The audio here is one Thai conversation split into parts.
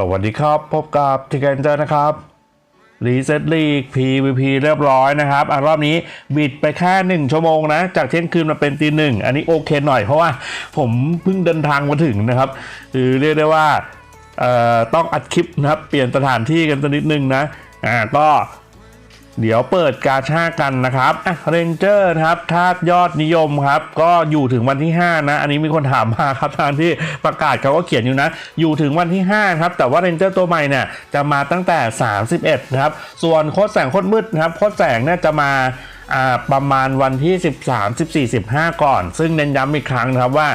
สวัสดีครับ พบกับทิกเกนเจอร์นะครับรีเซ็ตลีก PVP เรียบร้อยนะครับอะรอบนี้บิดไปแค่ 1 ชั่วโมงนะ จากเที่ยงคืนมาเป็นตีหนึ่งอันนี้โอเคหน่อยเพราะว่าผมเพิ่งเดินทางมาถึงนะครับคือเรียกได้ว่าต้องอัดคลิปนะครับ เปลี่ยนสถานที่กันสักนิดนึงนะอ่าก็ เดี๋ยวเปิดกาชากันนะครับอะเรนเจอร์ครับทาสยอดนิยมครับ ก็อยู่ถึงวันที่ 5 นะ อันนี้มีคนถามมาครับทางที่ประกาศเขาก็เขียนอยู่นะ อยู่ถึงวันที่ 5 ครับ แต่ว่าเรนเจอร์ตัวใหม่เนี่ยจะมาตั้งแต่ 31 นะครับ ส่วนโคดแสงโคดมืดนะครับโคดแสงเนี่ยจะมา ประมาณวันที่ 13 14 15 ก่อน ซึ่งเน้นย้ำอีกครั้งนะครับว่า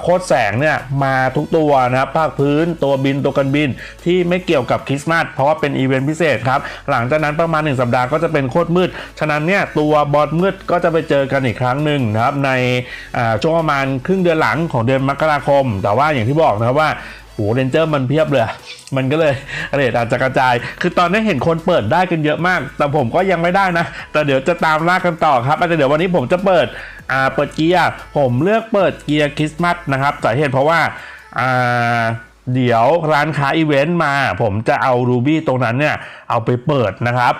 โคดแสงเนี่ยมาทุกตัวนะครับภาคพื้นตัวบินตัวกันบินที่ไม่เกี่ยวกับคริสต์มาสเพราะว่าเป็นอีเวนต์พิเศษครับ หลังจากนั้นประมาณ 1 สัปดาห์ก็จะเป็นโคตรมืด ฉะนั้นเนี่ยตัวบอสมืดก็จะไปเจอกันอีกครั้งหนึ่งนะครับในช่วงประมาณครึ่งเดือนหลังของเดือนมกราคม แต่ว่าอย่างที่บอกนะครับว่า โหเรนเจอร์มันเพียบเลย มันก็เลยเรทอาจจะกระจาย คือตอนนี้เห็นคนเปิดได้กันเยอะมาก แต่ผมก็ยังไม่ได้นะ แต่เดี๋ยวจะตามล่ากันต่อครับอาจจะเดี๋ยววันนี้ผมจะเปิด อ่า เปิดเกียร์ ผมเลือกเปิดเกียร์คริสต์มาสนะครับ สาเหตุเพราะว่า อ่าเดี๋ยวร้านค้าอีเวนต์มา ผมจะเอารูบี้ตรงนั้นเนี่ย เอาไปเปิดนะครับ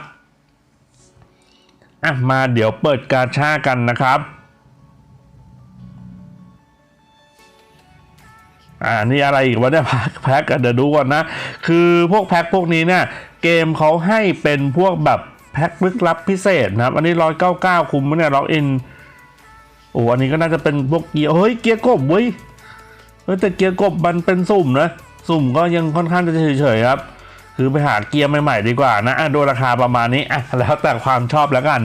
อะ มาเดี๋ยวเปิดกาชากันนะครับ อ่านี่อะไรอีกวะเนี่ยแพ็คแพคเดี๋ยวดูก่อนนะ คือพวกแพ็คพวกนี้เนี่ยเกมเขาให้เป็นพวกแบบแพ็คลึกลับพิเศษนะครับ อันนี้ร้อยเก้าเก้าคุ้มเนี่ยล็อกอินโอ้อันนี้ก็น่าจะเป็นพวกเกียร์เฮ้ยเกียร์กบเว้ยเออแต่เกียร์กบมันเป็นสุ่มนะสุ่มก็ยังค่อนข้างจะเฉยๆครับคือไปหาเกียร์ใหม่ๆดีกว่านะอะดูราคาประมาณนี้อะแล้วแต่ความชอบแล้วกัน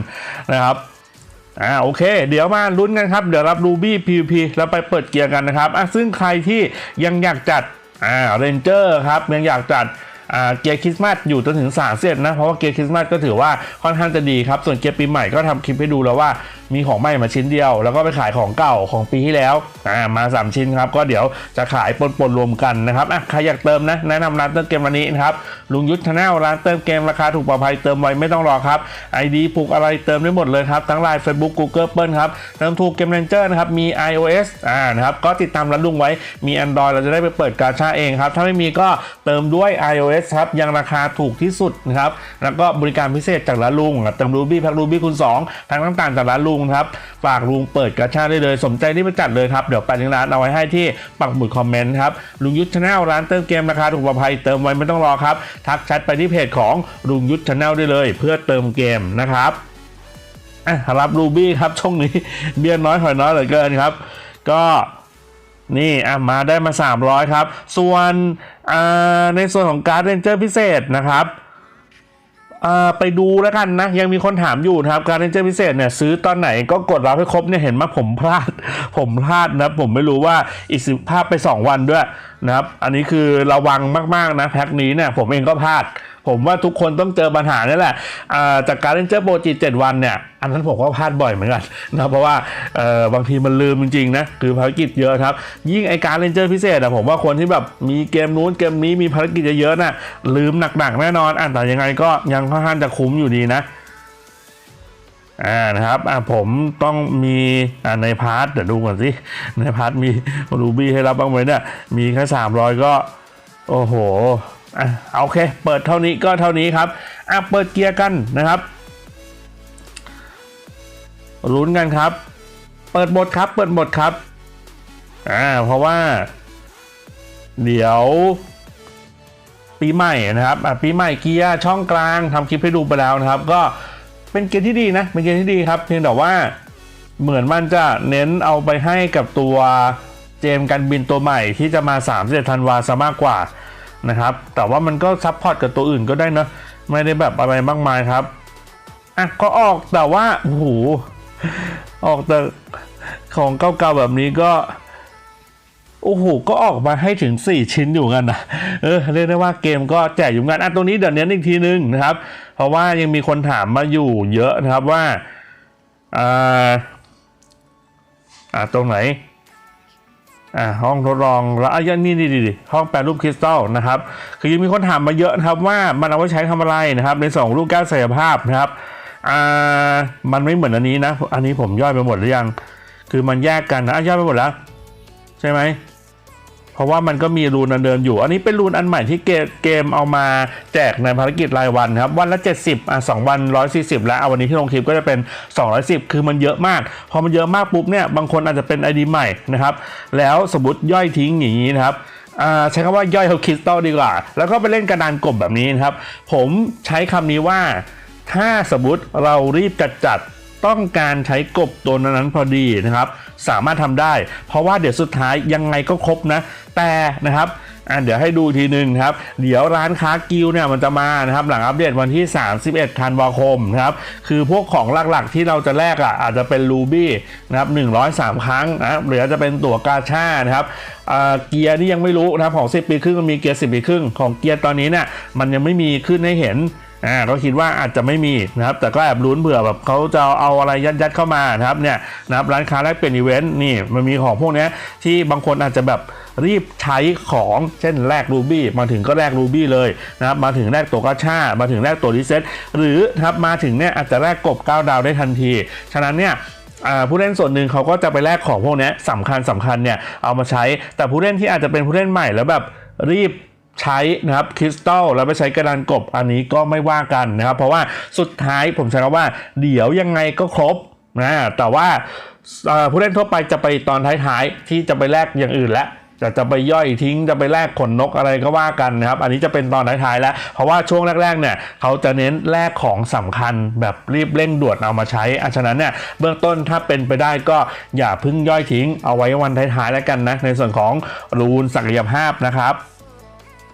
นะครับ อ่าโอเค เดี๋ยวมาลุ้นกันครับ เดี๋ยวรับรูบี้ PVP แล้วไปเปิดเกียร์กันนะครับอะซึ่งใครที่ยังอยากจัดอ่าเรนเจอร์ครับยังอยากจัดอ่าเกียร์คริสต์มาสอยู่จนถึงสามเซตนะ เพราะว่าเกียร์คริสต์มาสก็ถือว่าค่อนข้างจะดีครับ ส่วนเกียร์ปีใหม่ก็ทำคลิปให้ดูแล้วว่า มีของใหม่มาชิ้นเดียว แล้วก็ไปขายของเก่าของปีที่แล้วอ่ามา 3 ชิ้นครับ ก็เดี๋ยวจะขายปนๆรวมกันนะครับอะใครอยากเติมนะแนะนำร้านเติมเกมวันนี้นะครับลุงยุทธชาแนลร้านเติมเกมราคาถูกปลอดภัยเติมไวไม่ต้องรอครับไอดีผูกอะไรเติมได้หมดเลยครับทั้งไลน์ Facebook Google เปิลครับเติมถูกเกมเรนเจอร์นะครับมี iOS อ่านะครับก็ติดตามร้านลุงไว้มี Android เราจะได้ไปเปิดกาชาเองครับถ้าไม่มีก็เติมด้วย iOS ครับยังราคาถูกที่สุดนะครับแล้วก็บริการพิเศษจากร้านลุงเติมรูบี้แพ็ครูบี้คูณ2ทั้งต่างๆจากร้านลุงครับ ฝากลุงเปิดกาชาได้เลยสนใจที่ไปจัดเลยครับ เดี๋ยวไปที่ร้านเอาไว้ให้ที่ปักหมุดคอมเมนต์ครับ ลุงยุทธชาแนลร้านเติมเกมราคาถูกปลอดภัยเติมไว้ไม่ต้องรอครับ ทักแชทไปที่เพจของลุงยุทธชาแนลได้เลย เพื่อเติมเกมนะครับอะรับรูบี้ครับช่วงนี้เบี้ยน้อยหอยน้อยเหลือเกินครับ ก็นี่อะมาได้มา 300 ครับ ส่วนอ่าในส่วนของการ์ดเรนเจอร์พิเศษนะครับ ไปดูแล้วกันนะ ยังมีคนถามอยู่นะครับการเรนเจอร์พิเศษเนี่ยซื้อตอนไหนก็กดรับให้ครบเนี่ยเห็นมาผมพลาด ผมพลาดนะผมไม่รู้ว่าอีกสิบภาพไป 2 วันด้วยนะครับ อันนี้คือระวังมากๆนะแพ็คนี้เนี่ยผมเองก็พลาด ผมว่าทุกคนต้องเจอปัญหานี่แหละจากการเล่นเจอโปรจิตเจ็ดวันเนี่ย อันนั้นผมก็พลาดบ่อยเหมือนกันนะเพราะว่าบางทีมันลืมจริงๆนะคือภารกิจเยอะครับ ยิ่งไอการเล่นเจอพิเศษอะผมว่าคนที่แบบมีเกมนู้นเกมนี้มีภารกิจเยอะๆน่ะลืมหนักๆแน่นอนอะแต่ยังไงก็ยังค่อนข้างจะคุ้มอยู่ดีนะอ่านะครับอ่าผมต้องมีอ่าในพาร์ทเดี๋ยวดูก่อนสิในพาร์ทมีรูบี้ให้รับบ้างไหมเนี่ยมีแค่สามร้อยก็ โอ้โห อะโอเค เปิดเท่านี้ก็เท่านี้ครับอะเปิดเกียร์กันนะครับลุ้นกันครับ เปิดบทครับ เปิดบทครับอ่าเพราะว่า เดี๋ยวปีใหม่นะครับปีใหม่เกียร์ช่องกลางทำคลิปให้ดูไปแล้วนะครับ ก็เป็นเกมที่ดีนะเป็นเกมที่ดีครับ เพียงแต่ว่าเหมือนมันจะเน้นเอาไปให้กับตัวเจมส์กันบินตัวใหม่ที่จะมา3 1ธันวาซะมากกว่า นะครับ แต่ว่ามันก็ซับพอร์ตกับตัวอื่นก็ได้นะ ไม่ได้แบบอะไรมากมายครับ อะก็ออกแต่ว่าโอ้โหออกแต่ของเก่าๆแบบนี้ก็ โอ้โห ก็ออกมาให้ถึง 4 ชิ้นอยู่กันนะเออเรียกได้ว่าเกมก็แจกอยู่กันอะตรงนี้เดี๋ยวเน้นอีกทีนึงนะครับ เพราะว่ายังมีคนถามมาอยู่เยอะนะครับว่าอ่าอ่าตรงไหน อ่าห้องทดลองแล้วอะนี่นี่ดิห้องแปลรูปคริสตัลนะครับคือยังมีคนถามมาเยอะนะครับว่ามันเอาไว้ใช้ทำอะไรนะครับ ในสองรูปแก้วศักยภาพนะครับอ่ามันไม่เหมือนอันนี้นะ อันนี้ผมย่อยไปหมดหรือยัง คือมันแยกกันนะอะย่อยไปหมดแล้ว ใช่ไหม เพราะว่ามันก็มีรูนอันเดิมอยู่ อันนี้เป็นรูนอันใหม่ที่เกมเอามาแจกในภารกิจรายวันครับ วันละ 70อะสองวัน 140 แล้วเอาวันนี้ที่ลงคลิปก็จะเป็น 210 คือมันเยอะมาก พอมันเยอะมากปุ๊บเนี่ยบางคนอาจจะเป็น ID ใหม่นะครับ แล้วสมมติย่อยทิ้งอย่างนี้นะครับอ่าใช้คำว่าย่อยเขาคริสตัลดีกว่า แล้วก็ไปเล่นกระดานกบแบบนี้นะครับ ผมใช้คำนี้ว่าถ้าสมมติเรารีบจัดจัด ต้องการใช้กบตัวนั้นพอดีนะครับ สามารถทำได้ เพราะว่าเดี๋ยวสุดท้ายยังไงก็ครบนะ แต่นะครับอะเดี๋ยวให้ดูทีหนึ่งครับ เดี๋ยวร้านค้ากิลเนี่ยมันจะมานะครับ หลังอัปเดตวันที่ 31ธันวาคมนะครับ คือพวกของหลักๆที่เราจะแลกอะอาจจะเป็นรูบี้นะครับ103 ครั้งนะครับหรืออาจจะเป็นตั๋วกาชานะครับเกียร์นี่ยังไม่รู้นะครับของ 10 ปีครึ่งมันมีเกียร์ 10 ปีครึ่งของเกียร์ตอนนี้เนี่ยมันยังไม่มีขึ้นให้เห็น อ่าเราคิดว่าอาจจะไม่มีนะครับแต่ก็แอบลุ้นเผื่อแบบเขาจะเอาอะไรยัดยัดๆเข้ามานะครับเนี่ยนะครับร้านค้าแลกเปลี่ยนอีเวนต์นี่มันมีของพวกนี้ที่บางคนอาจจะแบบรีบใช้ของเช่นแลกรูบี้มาถึงก็แลกรูบี้เลยนะครับมาถึงแลกตัวกระชามาถึงแลกตัวรีเซ็ตหรือนะครับมาถึงเนี่ยอาจจะแลกกบ9ดาวได้ทันที ฉะนั้นเนี่ยผู้เล่นส่วนหนึ่งเขาก็จะไปแลกของพวกนี้สำคัญสำคัญเนี่ยเอามาใช้แต่ผู้เล่นที่อาจจะเป็นผู้เล่นใหม่แล้วแบบรีบ ใช้นะครับคริสตัลแล้วไปใช้กระดานกบอันนี้ก็ไม่ว่ากันนะครับ เพราะว่าสุดท้ายผมใช้คำว่า เดี๋ยวยังไงก็ครบนะแต่ว่าผู้เล่นทั่วไปจะไปตอนท้ายๆ ที่จะไปแลกอย่างอื่นแล้วจะจะไปย่อยทิ้งจะไปแลกขนนกอะไรก็ว่ากันนะครับ อันนี้จะเป็นตอนท้ายๆแล้ว เพราะว่าช่วงแรกๆเนี่ยเขาจะเน้นแลกของสำคัญแบบรีบเร่งด่วนเอามาใช้อะฉะนั้นเนี่ยเบื้องต้นถ้าเป็นไปได้ก็อย่าพึ่งย่อยทิ้งเอาไว้วันท้ายๆแล้วกันนะในส่วนของรูนศักยภาพนะครับ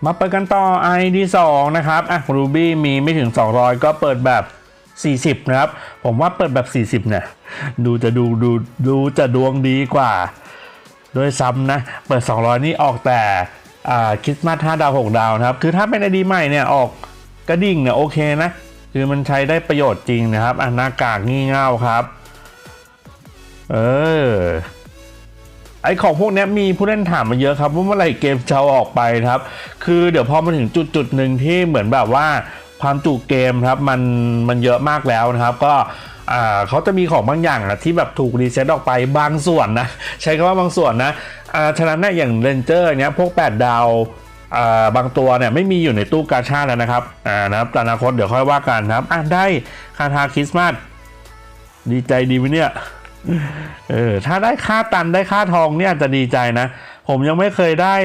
มาเปิดกันต่อ ID 2นะครับอะ Ruby มีไม่ถึง 200 ก็เปิดแบบ 40 นะครับ ผมว่าเปิดแบบ 40 เนี่ย ดูจะดูดูดูจะดวงดีกว่า โดยซ้ำนะ เปิด 200 นี่ออกแต่อ่าคริสต์มาส5ดาว 6 ดาวนะครับ คือถ้าเป็น ID ใหม่เนี่ยออกกระดิ่งเนี่ยโอเคนะ คือมันใช้ได้ประโยชน์จริงนะครับอะหน้ากากงี่เง่าครับ เออ ไอของพวกนี้มีผู้เล่นถามมาเยอะครับว่าเมื่อไหร่เกมจะออกไปครับ คือเดี๋ยวพอมาถึงจุดจุดหนึ่งที่เหมือนแบบว่าความจุเกมครับมันมันเยอะมากแล้วนะครับ ก็อ่าเขาจะมีของบางอย่างอะที่แบบถูกรีเซ็ตออกไปบางส่วนนะ ใช้คำว่าบางส่วนนะอ่าฉะนั้นเนี่ยอย่างเรนเจอร์เนี้ยพวก 8 ดาวอ่าบางตัวเนี่ยไม่มีอยู่ในตู้กาชาแล้วนะครับอ่านะครับแต่อนาคตเดี๋ยวค่อยว่ากันครับอะได้คาทาคริสต์มาสดีใจดีไหมเนี่ย เออถ้าได้ค่าตันได้ค่าทองเนี่ยจะดีใจนะ ผมยังไม่เคยได้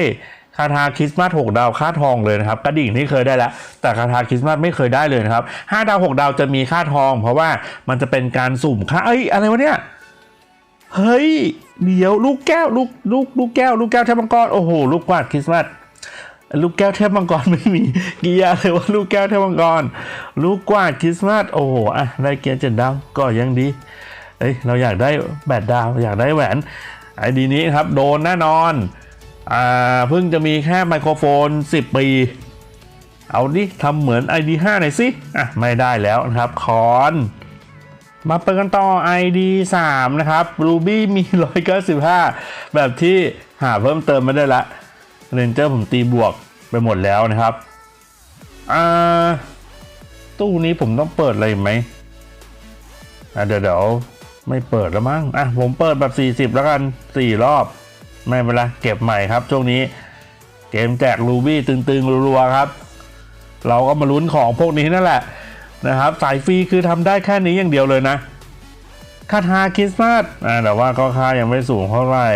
คาทาคริสต์มาส6ดาวค่าทองเลยนะครับกระดิ่งที่เคยได้แล้ว แต่คาทาคริสต์มาสไม่เคยได้เลยนะครับ5ดาว6ดาวจะมีค่าทอง เพราะว่ามันจะเป็นการสุ่มค่าเอ้ยอะไรวะเนี่ยเฮ้ยเดี๋ยวลูกแก้วลูกลูกลูกแก้ว ลูกแก้วเทพมังกรโอ้โหลูกกวาดคริสต์มาสลูกแก้วเทพมังกรไม่มีกียร์เลยว่าลูกแก้วเทพมังกร ลูกกวาดคริสต์มาสโอ้โหอะได้เกียร์เจ็ดดาวก็ยังดี เอ้ยเราอยากได้แบดดาว อยากได้แหวนไอดีนี้ครับโดนแน่นอนอ่าเพิ่งจะมีแค่ไมโครโฟน 10 ปี เอาดิทำเหมือน ID 5หน่อยสิอะไม่ได้แล้วนะครับคอนมาเปิดกันต่อ ID 3 นะครับ Ruby มี 195 แบบที่หาเพิ่มเติมไม่ได้ละเรนเจอร์ผมตีบวกไปหมดแล้วนะครับ อ่า ตู้นี้ผมต้องเปิดอะไรไหมอะเดี๋ยวเดี๋ยว ไม่เปิดแล้วมั้ง อะ ผมเปิดแบบ 40 แล้วกัน4รอบ ไม่เป็นไรเก็บใหม่ครับ ช่วงนี้ เกมแจกรูบี้ตึงๆ รัวๆ ครับ เราก็มาลุ้นของพวกนี้นั่นแหละนะครับ สายฟรีคือทำได้แค่นี้อย่างเดียวเลยนะคาทาคริสต์มาสอ่าแต่ว่าก็ค่ายังไม่สูงเท่าไหร่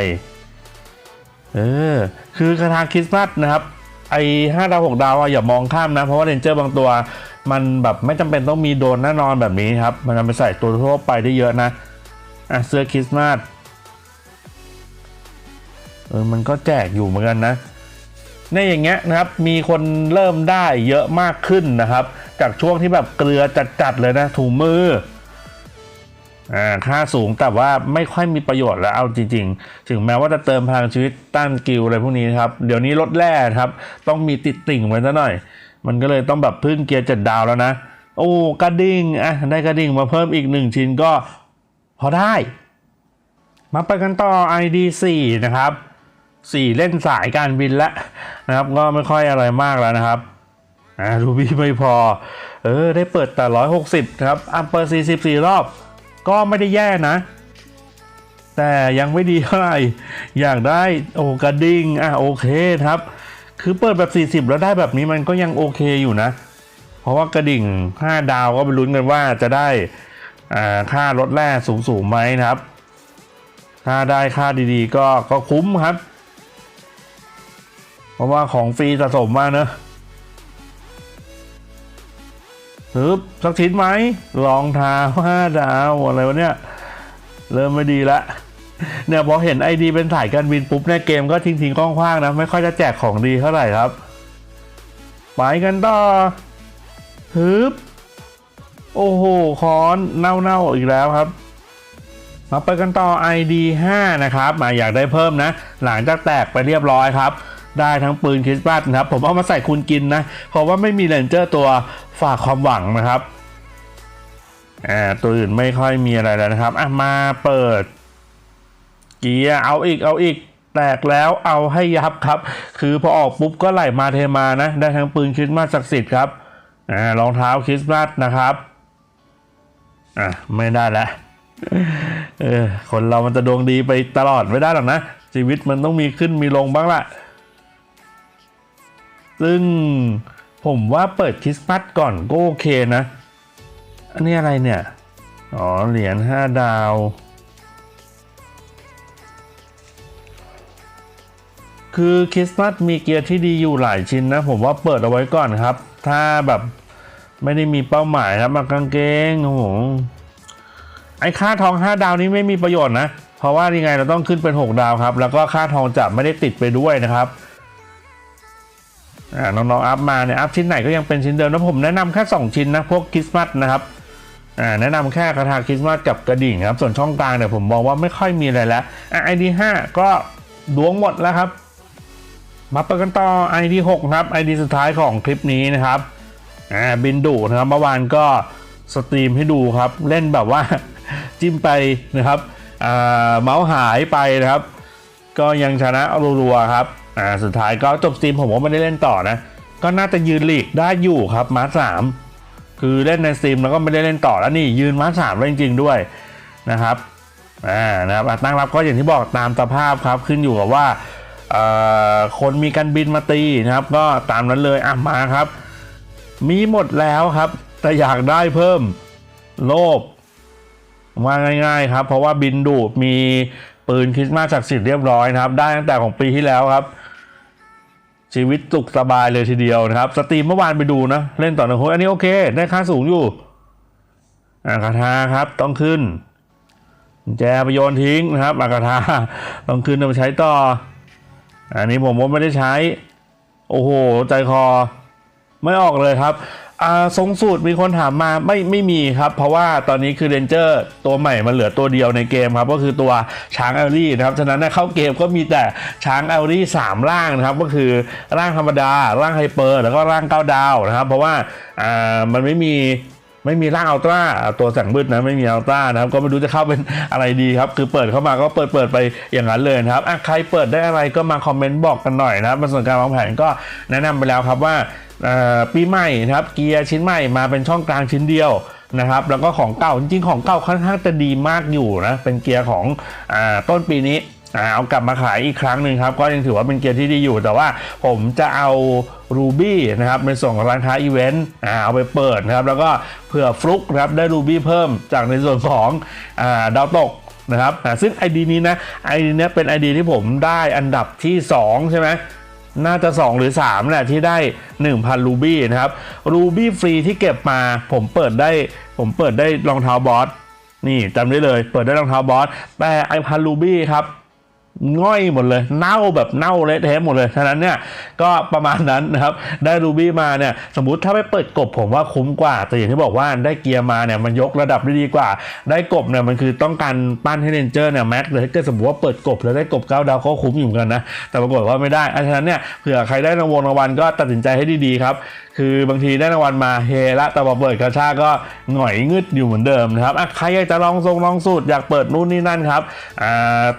เออ คือคาทาคริสต์มาสนะครับ ไอห้าดาวหกดาวอะอย่ามองข้ามนะ เพราะว่าเรนเจอร์บางตัว มันแบบไม่จำเป็นต้องมีโดนแน่นอนแบบนี้ครับ มันเอาไปใส่ตัวทั่วไปได้เยอะนะ อะเสื้อคริสต์มาสเออมันก็แจกอยู่เหมือนกันนะในอย่างเงี้ยนะครับมีคนเริ่มได้เยอะมากขึ้นนะครับ จากช่วงที่แบบเกลือจัดๆเลยนะถุงมืออ่าค่าสูงแต่ว่าไม่ค่อยมีประโยชน์แล้วเอาจริง ๆ ถึงแม้ว่าจะเติมพลังชีวิตต้านกิลอะไรพวกนี้นะครับ เดี๋ยวนี้ลดแร่ครับ ต้องมีติดติ่งไว้ซะหน่อย มันก็เลยต้องแบบพึ่งเกียร์เจ็ดดาวแล้วนะ โอ้กระดิ่งอะได้กระดิ่งมาเพิ่มอีกหนึ่งชิ้นก็ พอได้ มาไปกันต่อ ID 4 นะครับ 4 เล่นสายการบินแล้วนะครับ ก็ไม่ค่อยอะไรมากแล้วนะครับอ่ารูบี้ไม่พอ เออ ได้เปิดแต่ 160 นะครับ อัมเปอร์ 44 รอบ ก็ไม่ได้แย่นะ แต่ยังไม่ดีเท่าไหร่ อยากได้โอกระดิ่งอะโอเคครับ คือเปิดแบบ 40 แล้วได้แบบนี้มันก็ยังโอเคอยู่นะ เพราะว่ากระดิ่ง 5 ดาวก็ไปลุ้นกันว่าจะได้ ค่ารถแร่สูงสูงๆไหมนะครับ ถ้าได้ค่าดีๆ ก็ก็คุ้มครับ เพราะว่าของฟรีสะสมมาเนอะฮึบสักชิ้นไหมรองเท้าห้าดาวอะไรวะเนี่ย เริ่มไม่ดีละเนี่ยพอเห็นไอดีเป็นสายการบินปุ๊บเนี่ยเกมก็ทิ้งๆคว้างๆนะ ไม่ค่อยจะแจกของดีเท่าไหร่ครับ ไปกันต่อฮึบ โอ้โหคอนเน่าๆอีกแล้วครับ มาไปกันต่อ ID 5 นะครับ มาอยากได้เพิ่มนะ หลังจากแตกไปเรียบร้อยครับ ได้ทั้งปืนคริสต์มาสนะครับ ผมเอามาใส่คุณกินนะ เพราะว่าไม่มีเลนเจอร์ตัวฝากความหวังนะครับอ่าตัวอื่นไม่ค่อยมีอะไรแล้วนะครับอะมาเปิด เกียร์เอาอีกเอาอีกแตกแล้วเอาให้ยับครับ คือพอออกปุ๊บก็ไหลมาเทมานะ ได้ทั้งปืนคริสต์มาสศักดิ์สิทธิ์ครับอ่ารองเท้าคริสต์มาสนะครับ อะไม่ได้แล้วเออคนเรามันจะดวงดีไปตลอดไม่ได้หรอกนะ ชีวิตมันต้องมีขึ้นมีลงบ้างละซึ่งผมว่าเปิดคริสต์มาสก่อนก็โอเคนะ อันนี้อะไรเนี่ย อ๋อ เหรียญห้าดาว คือคริสต์มาสมีเกียร์ที่ดีอยู่หลายชิ้นนะ ผมว่าเปิดเอาไว้ก่อนครับ ถ้าแบบ ไม่ได้มีเป้าหมายครับมากางเกงโอ้โหไอ้ค่าทอง 5 ดาวนี้ไม่มีประโยชน์นะ เพราะว่ายังไงเราต้องขึ้นเป็น 6 ดาวครับ แล้วก็ค่าทองจะไม่ได้ติดไปด้วยนะครับอ่าน้องๆอัพมาเนี่ยอัพชิ้นไหนก็ยังเป็นชิ้นเดิมแล้วผมแนะนำแค่ 2 ชิ้นนะพวกคริสต์มาสนะครับอ่าแนะนำแค่กระทาคริสต์มาสกับกระดิ่งครับ ส่วนช่องกลางเนี่ยผมมองว่าไม่ค่อยมีอะไรแล้วไอะ ID 5ก็ดวงหมดแล้วครับ มาเปิดกันต่อ ID 6ครับ ID สุดท้ายของคลิปนี้นะครับ อ่าบินดุนะครับเมื่อวานก็สตรีมให้ดูครับ เล่นแบบว่าจิ้มไปนะครับอ่าเมาส์หายไปนะครับ ก็ยังชนะรัวๆครับอ่าสุดท้ายก็จบสตรีมผมว่าไม่ได้เล่นต่อนะ ก็น่าจะยืนหลีกได้อยู่ครับมาสามคือเล่นในสตรีมแล้วก็ไม่ได้เล่นต่อแล้วนี่ยืนมาสามแล้วจริง ๆ ด้วยนะครับอ่านะครับตั้งรับก็อย่างที่บอกตามสภาพครับขึ้นอยู่กับว่าคนมีการบินมาตีนะครับ ก็ตามนั้นเลยอะมาครับ มีหมดแล้วครับ แต่อยากได้เพิ่ม โลภว่าง่ายๆครับ เพราะว่าบินดูดมีปืนคริสต์มาสศักดิ์สิทธิ์เรียบร้อยนะครับ ได้ตั้งแต่ของปีที่แล้วครับ ชีวิตสุขสบายเลยทีเดียวนะครับ สตรีมเมื่อวานไปดูนะ เล่นต่อนึ่งคนอันนี้โอเค ได้ค่าสูงอยู่อากาธาครับต้องขึ้น แจไปโยนทิ้งนะครับอากาธาต้องขึ้นเอาไปใช้ต่อ อันนี้ผมว่าไม่ได้ใช้ โอ้โห ใจคอ ไม่ออกเลยครับอ่าทรงสูตรมีคนถามมาไม่ไม่มีครับ เพราะว่าตอนนี้คือเรนเจอร์ตัวใหม่มันเหลือตัวเดียวในเกมครับ ก็คือตัวช้างเอลลี่นะครับฉะนั้นเนยเข้าเกมก็มีแต่ช้างเอลลี่สามร่างนะครับก็คือร่างธรรมดา ร่างไฮเปอร์ แล้วก็ร่างเก้าดาวนะครับ เพราะว่าอ่ามันไม่มี ไม่มีร่างอัลตร้าตัวแสงมืดนะไม่มีอัลตร้านะครับก็ไม่รู้จะเข้าเป็นอะไรดีครับ คือเปิดเข้ามาก็เปิดเปิดไปอย่างนั้นเลยนะครับใครเปิดได้อะไรก็มาคอมเมนต์บอกกันหน่อยนะครับมาส่วนการวางแผนก็แนะนำไปแล้วครับว่าปีใหม่นะครับเกียร์ชิ้นใหม่มาเป็นช่องกลางชิ้นเดียวนะครับแล้วก็ของเก่าจริงๆของเก่าค่อนข้างจะดีมากอยู่นะเป็นเกียร์ของอต้นปีนี้ อ่าเอากลับมาขายอีกครั้งหนึ่งครับ ก็ยังถือว่าเป็นเกียร์ที่ดีอยู่ แต่ว่าผมจะเอา Ruby นะครับในส่วนของร้านค้าอีเวนต์อ่าเอาไปเปิดนะครับแล้วก็เผื่อฟลุกนะครับได้ Ruby เพิ่มจากในส่วนของอ่าดาวตกนะครับอ่าซึ่ง ID นี้นะ ID เนี้เป็น ID ที่ผมได้อันดับที่ 2 ใช่ไหมน่าจะ 2 หรือ3แหละที่ได้ 1,000 รูบี้นะครับ รูบี้ฟรีที่เก็บมาผมเปิดได้ ผมเปิดได้รองเท้าบอส นี่จำได้เลย เปิดได้รองเท้าบอส แต่ไอพันรูบี้ครับ ง่อยหมดเลย เน่าแบบเน่าเละเทะหมดเลยฉะนั้นเนี่ยก็ประมาณนั้นนะครับ ได้รูบี้มาเนี่ยสมมุติถ้าไปเปิดกบผมว่าคุ้มกว่า แต่อย่างที่บอกว่าได้เกียร์มาเนี่ยมันยกระดับได้ดีกว่า ได้กบเนี่ยมันคือต้องการปั้นให้เรนเจอร์เนี่ยแม็กเลยถ้าเกิดสมมติว่าเปิดกบแล้วได้กบเก้าดาวก็คุ้มอยู่เหมือนกันนะแต่ปรากฏว่าไม่ได้ฉะนั้นเนี่ยเผื่อใครได้รางวัลรางวัลก็ตัดสินใจให้ดีๆครับ คือบางทีได้รางวัลมาเฮละแต่พอเปิดกระชาก็หงอยงึดอยู่เหมือนเดิมนะครับอะใครอยากจะลองทรงลองสูตรอยากเปิดนู่นนี่นั่นครับ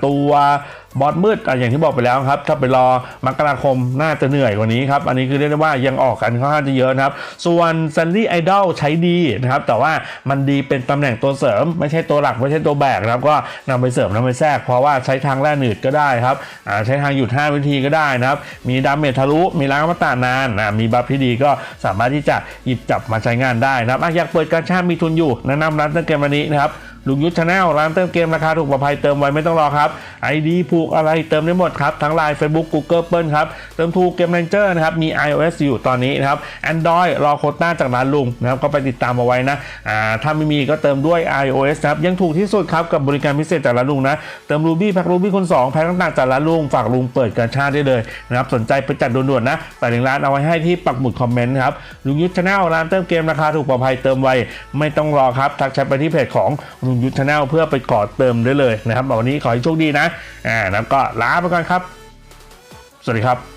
ตัวบอสมืดออย่างที่บอกไปแล้วครับ ถ้าไปรอมกราคมน่าจะเหนื่อยกว่านี้ครับ อันนี้คือเรียกได้ว่ายังออกกันค่อนข้างจะเยอะนะครับ ส่วนซันลี่ไอดอลใช้ดีนะครับ แต่ว่ามันดีเป็นตำแหน่งตัวเสริม ไม่ใช่ตัวหลัก ไม่ใช่ตัวแบกนะครับ ก็นำไปเสริมนำไปแทรก เพราะว่าใช้ทางแร่หนืดก็ได้ครับใช้ทางหยุด 5 วิธีก็ได้นะครับ มีดาเมจทะลุ มีล้างอมตะนานมีบัฟที่ดีก็สามารถที่จะหยิบจับมาใช้งานได้นะครับอยากเปิดการชามีทุนอยู่แนะนำร้านเติมเกมวันนี้นะครับ ลุงยุทธชาแนลร้านเติมเกมราคาถูกปลอดภัยเติมไวไม่ต้องรอครับ ID ผูกอะไรเติมได้หมดครับ ทั้ง Line Facebook Google เปิลครับเติมถูกเกม Ranger นะครับ มี iOS อยู่ตอนนี้นะครับ Android รอโคต้าจากร้านลุงนะครับก็ไปติดตามเอาไว้นะอ่าถ้าไม่มีก็เติมด้วย iOS นะครับยังถูกที่สุดครับกับบริการพิเศษจากร้านลุงนะเติม Ruby แพ็ค Ruby คูณ2แพ็คต่างๆจากร้านลุงฝากลุงเปิดการชาได้เลยนะครับสนใจไปจัดด่วนๆนะแต่ถึงร้านเอาไว้ให้ที่ปักหมุดคอมเมนต์ครับลุงยุทธชาแนลร้านเติมเกมราคาถูกปลอดภัยเติมไวไม่ต้องรอครับทักแชทไปที่เพจของลุงยุทธชาแนลเพื่อไปกอดเติมได้เลยนะครับวันนี้ขอให้โชคดีนะอ่าแล้วก็ลาไปก่อนครับ สวัสดีครับ